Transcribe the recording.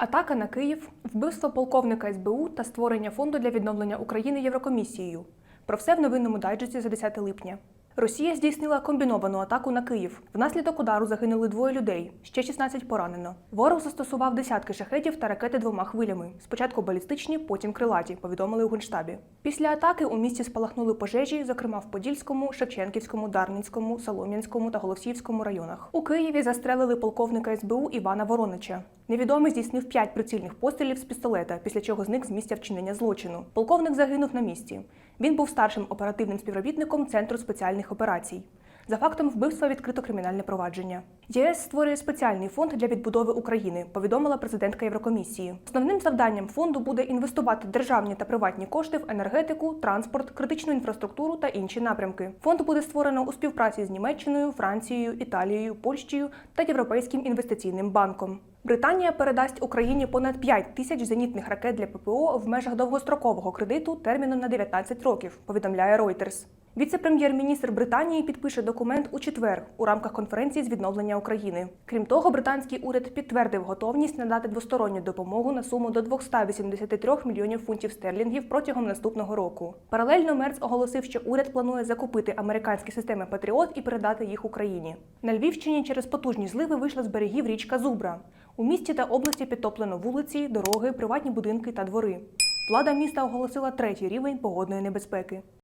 Атака на Київ, вбивство полковника СБУ та створення фонду для відновлення України Єврокомісією. Про все в новинному дайджесті за 10 липня. Росія здійснила комбіновану атаку на Київ. Внаслідок удару загинули двоє людей, ще 16 поранено. Ворог застосував десятки шахетів та ракети двома хвилями. Спочатку балістичні, потім крилаті, повідомили у Генштабі. Після атаки у місті спалахнули пожежі, зокрема в Подільському, Шевченківському, Дарницькому, Солом'янському та Голосіївському районах. У Києві застрелили полковника СБУ Івана Воронича. Невідомий здійснив п'ять прицільних пострілів з пістолета, після чого зник з місця вчинення злочину. Полковник загинув на місці. Він був старшим оперативним співробітником Центру спеціальних операцій. За фактом вбивства відкрито кримінальне провадження. ЄС створює спеціальний фонд для відбудови України, повідомила президентка Єврокомісії. Основним завданням фонду буде інвестувати державні та приватні кошти в енергетику, транспорт, критичну інфраструктуру та інші напрямки. Фонд буде створено у співпраці з Німеччиною, Францією, Італією, Польщею та Європейським інвестиційним банком. Британія передасть Україні понад 5 тисяч зенітних ракет для ППО в межах довгострокового кредиту терміном на 19 років, повідомляє Reuters. Віце-прем'єр-міністр Британії підпише документ у четвер у рамках конференції з відновлення України. Крім того, британський уряд підтвердив готовність надати двосторонню допомогу на суму до 283 мільйонів фунтів стерлінгів протягом наступного року. Паралельно Мерц оголосив, що уряд планує закупити американські системи Патріот і передати їх Україні. На Львівщині через потужні зливи вийшла з берегів річка Зубра. У місті та області підтоплено вулиці, дороги, приватні будинки та двори. Влада міста оголосила третій рівень погодної небезпеки.